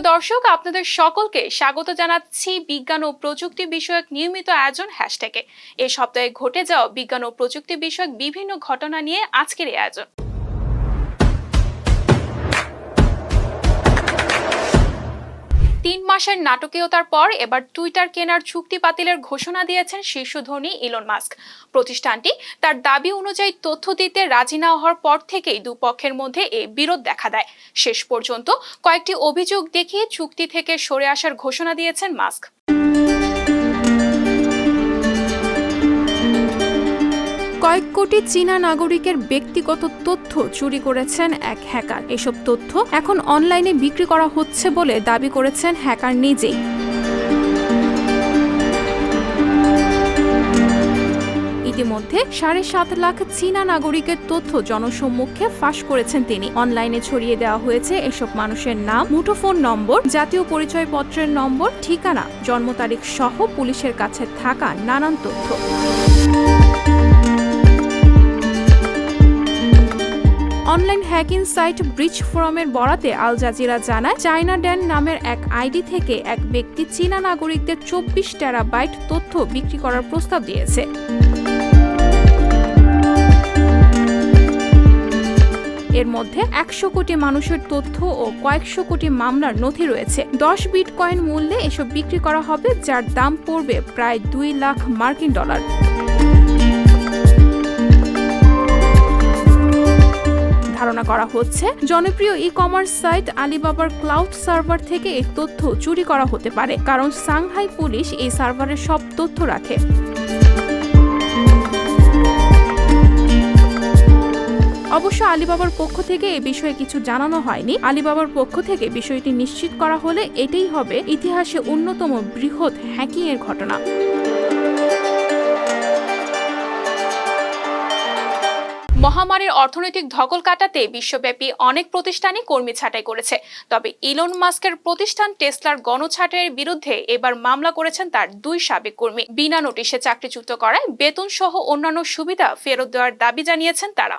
সুপ্রিয় দর্শক, আপনাদের সকলকে স্বাগত জানাচ্ছি বিজ্ঞান ও প্রযুক্তি বিষয়ক নিয়মিত আয়োজন হ্যাশট্যাগে। এ সপ্তাহে ঘটে যাওয়া বিজ্ঞান ও প্রযুক্তি বিষয়ক বিভিন্ন ঘটনা নিয়ে আজকের এই আয়োজন। তিন মাসের নাটকীয়তার পর এবার টুইটার কেনার চুক্তি বাতিলের ঘোষণা দিয়েছেন শীর্ষ ধনী ইলন মাস্ক। প্রতিষ্ঠানটি তার দাবি অনুযায়ী তথ্য দিতে রাজি না হওয়ার পর থেকেই দুপক্ষের মধ্যে এই বিরোধ দেখা দেয়। শেষ পর্যন্ত কয়েকটি অভিযোগ দেখিয়ে চুক্তি থেকে সরে আসার ঘোষণা দিয়েছেন মাস্ক। কোটি চীনা নাগরিকের ব্যক্তিগত তথ্য চুরি করেছেন এক হ্যাকার। এসব তথ্য এখন অনলাইনে বিক্রি করা হচ্ছে বলে দাবি করেছেন হ্যাকার নিজেই। ইতিমধ্যে সাড়ে সাত লাখ চীনা নাগরিকের তথ্য জনসম্মুখে ফাঁস করেছেন তিনি। অনলাইনে ছড়িয়ে দেওয়া হয়েছে এসব মানুষের নাম, মুঠোফোন নম্বর, জাতীয় পরিচয়পত্রের নম্বর, ঠিকানা, জন্ম তারিখ সহ পুলিশের কাছে থাকা নানান তথ্য। অনলাইন হ্যাকিং সাইট ব্রিজ ফোরামের বরাতে আল জাজিরা জানায়, চায়না ড্যান নামের এক আইডি থেকে এক ব্যক্তি চীনা নাগরিকদের চব্বিশ টেরাবাইট তথ্য বিক্রি করার প্রস্তাব দিয়েছে। এর মধ্যে একশো কোটি মানুষের তথ্য ও কয়েকশো কোটি মামলার নথি রয়েছে। দশ বিটকয়েন মূল্যে এসব বিক্রি করা হবে, যার দাম পড়বে প্রায় দুই লাখ মার্কিন ডলার। ধারণা করা হচ্ছে। জনপ্রিয় ই কমার্স সাইট আলিবাবার ক্লাউড সার্ভার থেকে এই তথ্য চুরি করা হতে পারে, কারণ সাংহাই পুলিশ এই সার্ভারের সব তথ্য রাখে। অবশ্য আলিবাবার পক্ষ থেকে এ বিষয়ে কিছু জানানো হয়নি। আলিবাবার পক্ষ থেকে বিষয়টি নিশ্চিত করা হলে এটাই হবে ইতিহাসে অন্যতম বৃহৎ হ্যাকিং এর ঘটনা। মহামারীর অর্থনৈতিক ধকল কাটাতে বিশ্বব্যাপী অনেক প্রতিষ্ঠানই কর্মী ছাঁটাই করেছে। তবে ইলন মাস্কের প্রতিষ্ঠান টেসলার গণছাঁটাইয়ের বিরুদ্ধে এবার মামলা করেছেন তার দুই সাবেক কর্মী। বিনা নোটিশে চাকরিচ্যুত করায় বেতন সহ অন্যান্য সুবিধা ফেরত দেওয়ার দাবি জানিয়েছেন তারা।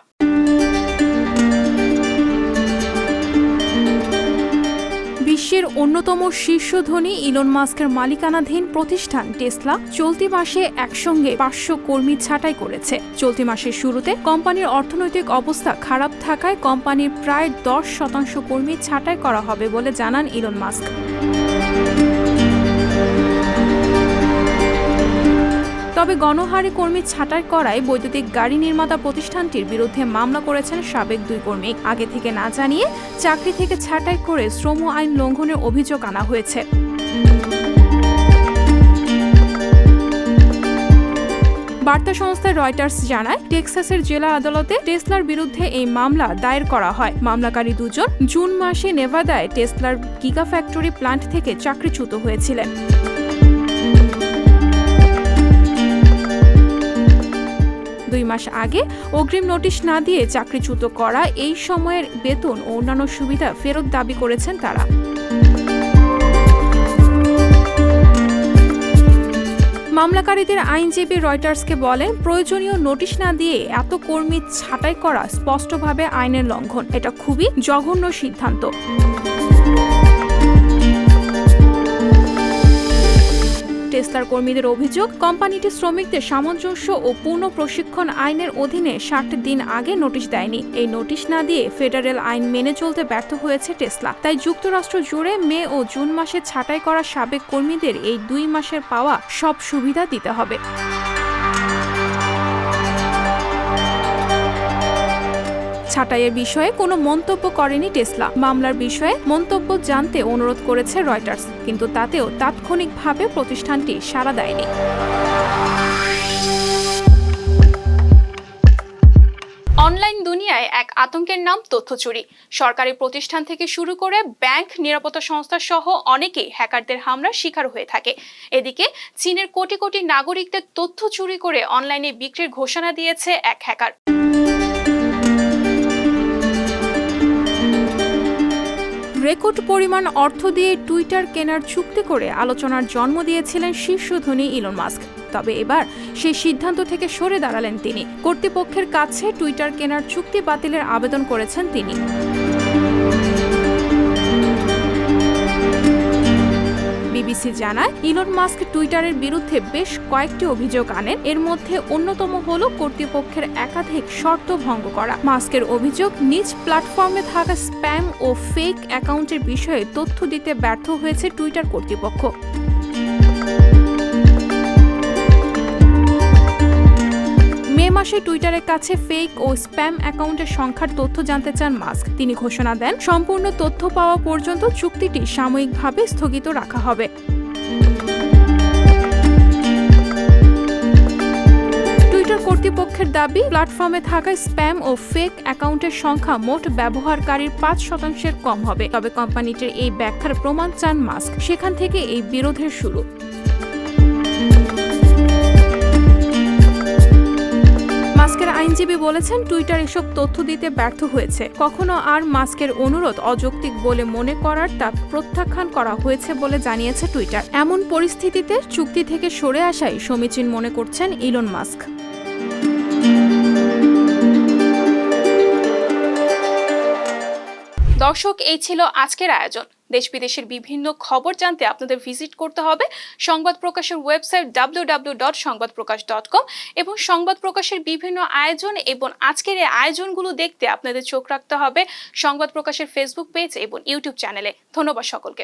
বিশ্বের অন্যতম শীর্ষ ধনী ইলন মাস্কের মালিকানাধীন প্রতিষ্ঠান টেসলা চলতি মাসে একসঙ্গে পাঁচশো কর্মী ছাঁটাই করেছে। চলতি মাসের শুরুতে কোম্পানির অর্থনৈতিক অবস্থা খারাপ থাকায় কোম্পানির প্রায় দশ শতাংশ কর্মী ছাঁটাই করা হবে বলে জানান ইলন মাস্ক। তবে গণহারে কর্মী ছাঁটাই করায় বৈদ্যুতিক গাড়ি নির্মাতা প্রতিষ্ঠানটির বিরুদ্ধে মামলা করেছেন সাবেক দুই কর্মী। আগে থেকে না জানিয়ে চাকরি থেকে ছাঁটাই করে শ্রম আইন লঙ্ঘনের অভিযোগ আনা হয়েছে। বার্তা সংস্থা রয়টার্স জানায়, টেক্সাসের জেলা আদালতে টেসলার বিরুদ্ধে এই মামলা দায়ের করা হয়। মামলাকারী দুজন জুন মাসে নেভাদায় টেসলার গিগা ফ্যাক্টরি প্লান্ট থেকে চাকরিচ্যুত হয়েছিলেন। দুই মাস আগে অগ্রিম নোটিশ না দিয়ে চাকরিচ্যুত করা এই সময়ের বেতন ও অন্যান্য সুবিধা ফেরত দাবি করেছেন তারা। মামলাকারীদের আইনজীবী রয়টার্সকে বলেন, প্রয়োজনীয় নোটিশ না দিয়ে এত কর্মী ছাঁটাই করা স্পষ্টভাবে আইনের লঙ্ঘন। এটা খুবই জঘন্য সিদ্ধান্ত। টেসলার কর্মীদের অভিযোগ, কোম্পানিটি শ্রমিকদের সামঞ্জস্য ও পূর্ণ প্রশিক্ষণ আইনের অধীনে ষাট দিন আগে নোটিশ দেয়নি। এই নোটিশ না দিয়ে ফেডারেল আইন মেনে চলতে ব্যর্থ হয়েছে টেসলা। তাই যুক্তরাষ্ট্র জুড়ে মে ও জুন মাসে ছাঁটাই করা সাবেক কর্মীদের এই দুই মাসের পাওয়া সব সুবিধা দিতে হবে। ছাঁটাইয়ের বিষয়ে কোনো মন্তব্য করেনি টেসলা। মামলার বিষয়ে মন্তব্য জানতে অনুরোধ করেছে রয়টার্স, কিন্তু তাতেও তাৎক্ষণিকভাবে প্রতিষ্ঠানটি সাড়া দেয়নি। অনলাইন দুনিয়ায় এক আতঙ্কের নাম তথ্য চুরি। সরকারি প্রতিষ্ঠান থেকে শুরু করে ব্যাংক, নিরাপত্তা সংস্থা সহ অনেকেই হ্যাকারদের হামলার শিকার হয়ে থাকে। এদিকে চীনের কোটি কোটি নাগরিকদের তথ্য চুরি করে অনলাইনে বিক্রির ঘোষণা দিয়েছে এক হ্যাকার। রেকর্ড পরিমাণ অর্থ দিয়ে টুইটার কেনার চুক্তি করে আলোচনার জন্ম দিয়েছিলেন শীর্ষ ধনী ইলন মাস্ক। তবে এবার সেই সিদ্ধান্ত থেকে সরে দাঁড়ালেন তিনি। কর্তৃপক্ষের কাছে টুইটার কেনার চুক্তি বাতিলের আবেদন করেছেন তিনি। বিবিসি জানায়, ইলন মাস্ক টুইটারের বিরুদ্ধে বেশ কয়েকটি অভিযোগ আনেন। এর মধ্যে অন্যতম হল কর্তৃপক্ষের একাধিক শর্ত ভঙ্গ করা। মাস্কের অভিযোগ, নিজ প্ল্যাটফর্মে থাকা স্প্যাম ও ফেক অ্যাকাউন্টের বিষয়ে তথ্য দিতে ব্যর্থ হয়েছে টুইটার কর্তৃপক্ষ। মাসে টুইটারের কাছে ফেক ও স্প্যাম অ্যাকাউন্টের সংখ্যার তথ্য জানতে চান মাস্ক। তিনি ঘোষণা দেন, সম্পূর্ণ তথ্য পাওয়া পর্যন্ত চুক্তিটি সাময়িকভাবে স্থগিত রাখা হবে। কর্তৃপক্ষের দাবি, প্ল্যাটফর্মে থাকা স্প্যাম ও ফেক অ্যাকাউন্টের সংখ্যা মোট ব্যবহারকারীর পাঁচ শতাংশের কম হবে। তবে কোম্পানিটির এই ব্যাখ্যার প্রমাণ চান মাস্ক। সেখান থেকে এই বিরোধের শুরু। মাস্কের আইনজীবী বলেছেন, টুইটার এসব তথ্য দিতে ব্যর্থ হয়েছে। কখনো আর মাস্কের অনুরোধ অযৌক্তিক বলে মনে করার তা প্রত্যাখ্যান করা হয়েছে বলে জানিয়েছে টুইটার। এমন পরিস্থিতিতে চুক্তি থেকে সরে আসাই সমীচীন মনে করছেন ইলন মাস্ক। দর্শক, এই ছিল আজকের আয়োজন। দেশ বিদেশের বিভিন্ন খবর জানতে আপনাদের ভিজিট করতে হবে সংবাদ প্রকাশের ওয়েবসাইট ডাব্লিউ ডাব্লিউ ডট সংবাদ প্রকাশ ডট কম এবং সংবাদ প্রকাশের বিভিন্ন আয়োজন এবং আজকের এই আয়োজনগুলো দেখতে আপনাদের চোখ রাখতে হবে সংবাদ প্রকাশের ফেসবুক পেজ এবং ইউটিউব চ্যানেলে ধন্যবাদ সকলকে।